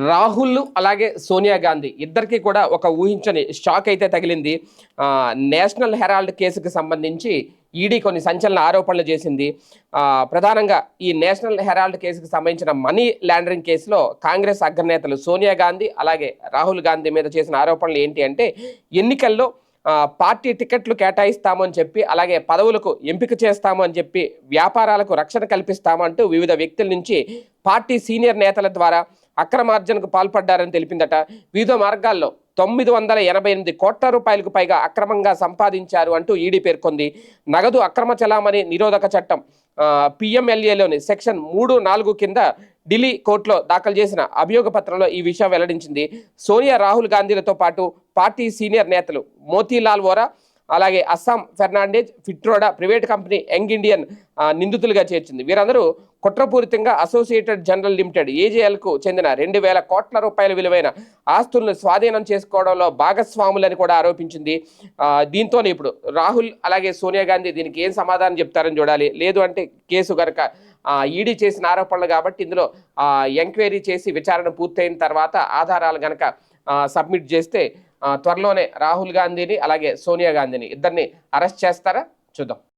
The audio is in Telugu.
రాహుల్ అలాగే సోనియా గాంధీ ఇద్దరికి కూడా ఒక ఊహించని షాక్ అయితే తగిలింది. నేషనల్ హెరాల్డ్ కేసుకు సంబంధించి ఈడీ కొన్ని సంచలన ఆరోపణలు చేసింది. ప్రధానంగా ఈ నేషనల్ హెరాల్డ్ కేసుకు సంబంధించిన మనీ లాండరింగ్ కేసులో కాంగ్రెస్ అగ్రనేతలు సోనియా గాంధీ అలాగే రాహుల్ గాంధీ మీద చేసిన ఆరోపణలు ఏంటి అంటే ఎన్నికల్లో పార్టీ టికెట్లు కేటాయిస్తామని చెప్పి అలాగే పదవులకు ఎంపిక చేస్తాము అని చెప్పి వ్యాపారాలకు రక్షణ కల్పిస్తామంటూ వివిధ వ్యక్తుల నుంచి పార్టీ సీనియర్ నేతల ద్వారా అక్రమార్జనకు పాల్పడ్డారని తెలిపిందట. వివిధ మార్గాల్లో తొమ్మిది వందల ఎనభై ఎనిమిది కోట్ల రూపాయలకు పైగా అక్రమంగా సంపాదించారు అంటూ ఈడీ పేర్కొంది. నగదు అక్రమ చలామణి నిరోధక చట్టం పిఎంఎల్ఏలోని సెక్షన్ మూడు నాలుగు కింద ఢిల్లీ కోర్టులో దాఖలు చేసిన అభియోగ పత్రంలో ఈ విషయం వెల్లడించింది. సోనియా రాహుల్ గాంధీలతో పాటు పార్టీ సీనియర్ నేతలు మోతీలాల్ వోరా అలాగే Assam Fernandes Pitroda private company Young Indian నిందితులుగా చేర్చింది. వీరందరూ కుట్రపూరితంగా అసోసియేటెడ్ జనరల్ లిమిటెడ్ ఏజేఎల్కు చెందిన రెండు వేల కోట్ల రూపాయల విలువైన ఆస్తులను స్వాధీనం చేసుకోవడంలో భాగస్వాములని కూడా ఆరోపించింది. దీంతోనే ఇప్పుడు రాహుల్ అలాగే సోనియా గాంధీ దీనికి ఏం సమాధానం చెప్తారని చూడాలి. లేదు అంటే కేసు గనక ఈడీ చేసిన ఆరోపణలు కాబట్టి ఇందులో ఎంక్వైరీ చేసి విచారణ పూర్తయిన తర్వాత ఆధారాలు గనక సబ్మిట్ చేస్తే త్వరలోనే రాహుల్ గాంధీని అలాగే సోనియా గాంధీని ఇద్దరిని అరెస్ట్ చేస్తారా? చూద్దాం.